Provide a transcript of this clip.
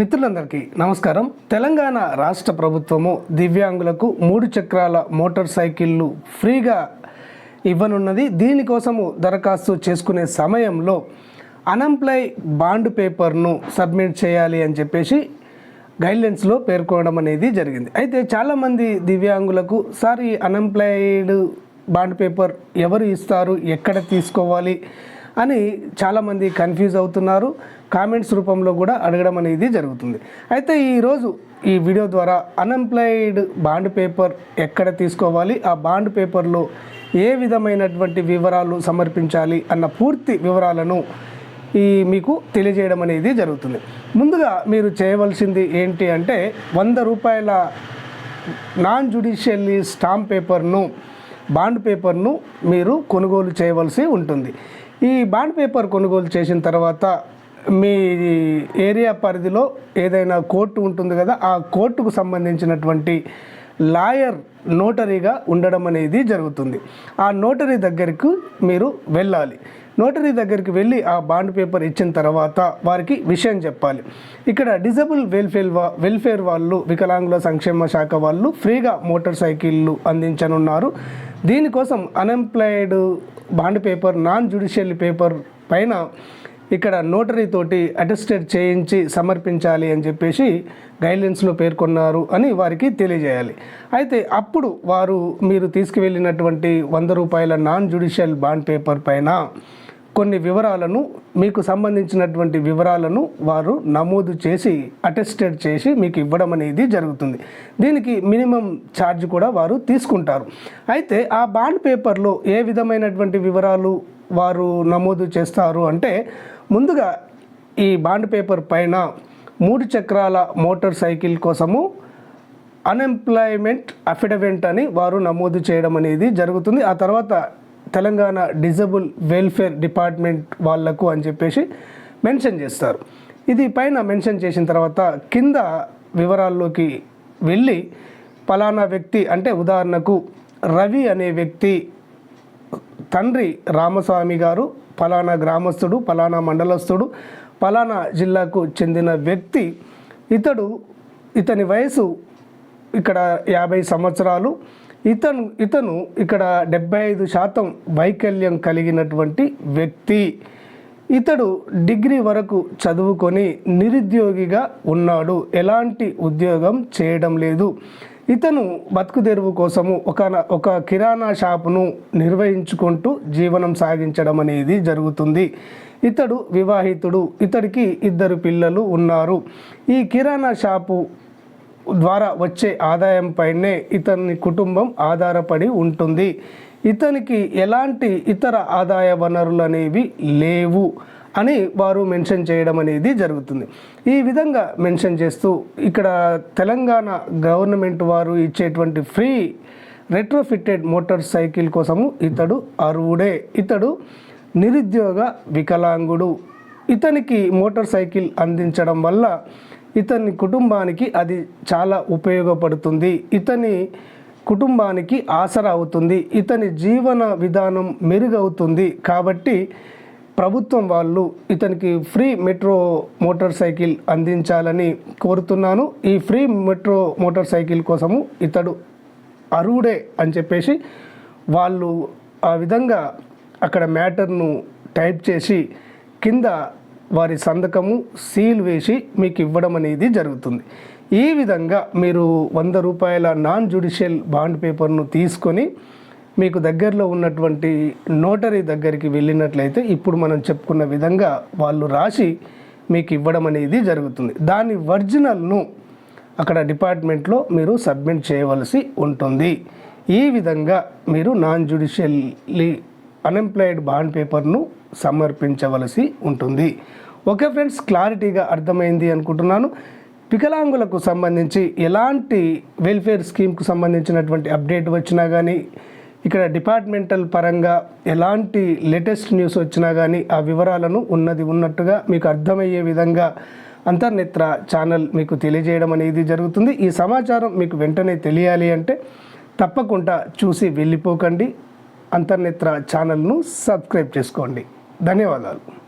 మిత్రులందరికీ నమస్కారం. తెలంగాణ రాష్ట్ర ప్రభుత్వము దివ్యాంగులకు మూడు చక్రాల మోటార్ సైకిళ్ళు ఫ్రీగా ఇవ్వనున్నది. దీనికోసము దరఖాస్తు చేసుకునే సమయంలో అన్ఎంప్లాయ్ బాండ్ పేపర్ను సబ్మిట్ చేయాలి అని చెప్పేసి గైడ్లైన్స్లో పేర్కొనడం అనేది జరిగింది. అయితే చాలామంది దివ్యాంగులకు సార్ ఈ అన్ఎంప్లాయిడ్ బాండ్ పేపర్ ఎవరు ఇస్తారు? ఎక్కడ తీసుకోవాలి? అని చాలామంది కన్ఫ్యూజ్ అవుతున్నారు. కామెంట్స్ రూపంలో కూడా అడగడం అనేది జరుగుతుంది. అయితే ఈరోజు ఈ వీడియో ద్వారా అన్ఎంప్లాయిడ్ బాండ్ పేపర్ ఎక్కడ తీసుకోవాలి? ఆ బాండ్ పేపర్లో ఏ విధమైనటువంటి వివరాలు సమర్పించాలి? అన్న పూర్తి వివరాలను ఈ మీకు తెలియజేయడం అనేది జరుగుతుంది. ముందుగా మీరు చేయవలసింది ఏంటి అంటే వంద రూపాయల నాన్ జుడిషియల్లీ స్టాంప్ పేపర్ను బాండ్ పేపర్ను మీరు కొనుగోలు చేయవలసి ఉంటుంది. ఈ బాండ్ పేపర్ కొనుగోలు చేసిన తర్వాత మీ ఏరియా పరిధిలో ఏదైనా కోర్టు ఉంటుంది కదా ఆ కోర్టుకు సంబంధించినటువంటి లాయర్ నోటరీగా ఉండడం అనేది జరుగుతుంది. ఆ నోటరీ దగ్గరకు మీరు వెళ్ళాలి. నోటరీ దగ్గరికి వెళ్ళి ఆ బాండ్ పేపర్ ఇచ్చిన తర్వాత వారికి విషయం చెప్పాలి. ఇక్కడ డిజబుల్ వెల్ఫేర్ వా వెల్ఫేర్ వాళ్ళు వికలాంగుల సంక్షేమ శాఖ వాళ్ళు ఫ్రీగా మోటార్ సైకిళ్ళు అందించనున్నారు. దీనికోసం unemployed bond paper non judicial paper పైన ఇక్కడ నోటరీ తోటి అటెస్టెడ్ చేయించి సమర్పించాలి అని చెప్పేసి గైడ్లైన్స్లో పేర్కొన్నారు అని వారికి తెలియజేయాలి. అయితే అప్పుడు వారు మీరు తీసుకువెళ్ళినటువంటి వంద రూపాయల నాన్ జ్యుడిషియల్ బాండ్ పేపర్ పైన కొన్ని వివరాలను మీకు సంబంధించినటువంటి వివరాలను వారు నమోదు చేసి అటెస్టెడ్ చేసి మీకు ఇవ్వడం అనేది జరుగుతుంది. దీనికి మినిమం ఛార్జ్ కూడా వారు తీసుకుంటారు. అయితే ఆ బాండ్ పేపర్లో ఏ విధమైనటువంటి వివరాలు వారు నమోదు చేస్తారు అంటే ముందుగా ఈ బాండ్ పేపర్ పైన మూడు చక్రాల మోటార్ సైకిల్ కోసము అన్ఎంప్లాయ్మెంట్ అఫిడవిట్ అని వారు నమోదు చేయడం అనేది జరుగుతుంది. ఆ తర్వాత తెలంగాణ డిజబుల్ వెల్ఫేర్ డిపార్ట్మెంట్ వాళ్ళకు అని చెప్పేసి మెన్షన్ చేస్తారు. ఇది పైన మెన్షన్ చేసిన తర్వాత కింద వివరాల్లోకి వెళ్ళి పలానా వ్యక్తి అంటే ఉదాహరణకు రవి అనే వ్యక్తి తండ్రి రామస్వామి గారు పలానా గ్రామస్తుడు పలానా మండలస్తుడు పలానా జిల్లాకు చెందిన వ్యక్తి ఇతడు ఇతని వయసు ఇక్కడ యాభై సంవత్సరాలు ఇతను ఇతను ఇక్కడ డెబ్బై ఐదు శాతం వైకల్యం కలిగినటువంటి వ్యక్తి. ఇతడు డిగ్రీ వరకు చదువుకొని నిరుద్యోగిగా ఉన్నాడు. ఎలాంటి ఉద్యోగం చేయడం లేదు. ఇతను బతుకు తెరువు కోసము ఒక ఒక కిరాణా షాపును నిర్వహించుకుంటూ జీవనం సాగించడం అనేది జరుగుతుంది. ఇతడు వివాహితుడు. ఇతడికి ఇద్దరు పిల్లలు ఉన్నారు. ఈ కిరాణా షాపు ద్వారా వచ్చే ఆదాయంపైనే ఇతని కుటుంబం ఆధారపడి ఉంటుంది. ఇతనికి ఎలాంటి ఇతర ఆదాయ వనరులు అనేవి లేవు అని వారు మెన్షన్ చేయడం అనేది జరుగుతుంది. ఈ విధంగా మెన్షన్ చేస్తూ ఇక్కడ తెలంగాణ గవర్నమెంట్ వారు ఇచ్చేటువంటి ఫ్రీ రెట్రోఫిట్టెడ్ మోటార్ సైకిల్ కోసము ఇతడు అర్హుడే. ఇతడు నిరుద్యోగ వికలాంగుడు. ఇతనికి మోటార్ సైకిల్ అందించడం వల్ల ఇతని కుటుంబానికి అది చాలా ఉపయోగపడుతుంది. ఇతని కుటుంబానికి ఆసరా అవుతుంది. ఇతని జీవన విధానం మెరుగవుతుంది. కాబట్టి ప్రభుత్వం వాళ్ళు ఇతనికి ఫ్రీ మెట్రో మోటార్ సైకిల్ అందించాలని కోరుతున్నాను. ఈ ఫ్రీ మెట్రో మోటార్ సైకిల్ కోసము ఇతడు అరువుడే అని చెప్పేసి వాళ్ళు ఆ విధంగా అక్కడ మ్యాటర్ను టైప్ చేసి కింద వారి సంతకము సీల్ వేసి మీకు ఇవ్వడం అనేది జరుగుతుంది. ఈ విధంగా మీరు వంద రూపాయల నాన్ జ్యుడిషియల్ బాండ్ పేపర్ను తీసుకొని మీకు దగ్గరలో ఉన్నటువంటి నోటరీ దగ్గరికి వెళ్ళినట్లయితే ఇప్పుడు మనం చెప్పుకున్న విధంగా వాళ్ళు రాసి మీకు ఇవ్వడం అనేది జరుగుతుంది. దాని ఒరిజినల్ను అక్కడ డిపార్ట్మెంట్లో మీరు సబ్మిట్ చేయవలసి ఉంటుంది. ఈ విధంగా మీరు నాన్ జ్యుడిషియల్లీ అన్ఎంప్లాయిడ్ బాండ్ పేపర్ను సమర్పించవలసి ఉంటుంది. ఓకే ఫ్రెండ్స్ క్లారిటీగా అర్థమైంది అనుకుంటున్నాను. వికలాంగులకు సంబంధించి ఎలాంటి వెల్ఫేర్ స్కీమ్కు సంబంధించినటువంటి అప్డేట్ వచ్చినా కానీ ఇక్కడ డిపార్ట్మెంటల్ పరంగా ఎలాంటి లేటెస్ట్ న్యూస్ వచ్చినా కానీ ఆ వివరాలను ఉన్నది ఉన్నట్టుగా మీకు అర్థమయ్యే విధంగా అంతర్నేత్ర ఛానల్ మీకు తెలియజేయడం అనేది జరుగుతుంది. ఈ సమాచారం మీకు వెంటనే తెలియాలి అంటే తప్పకుండా చూసి వెళ్ళిపోకండి. అంతర్నేత్ర ఛానల్ను సబ్స్క్రైబ్ చేసుకోండి. ధన్యవాదాలు.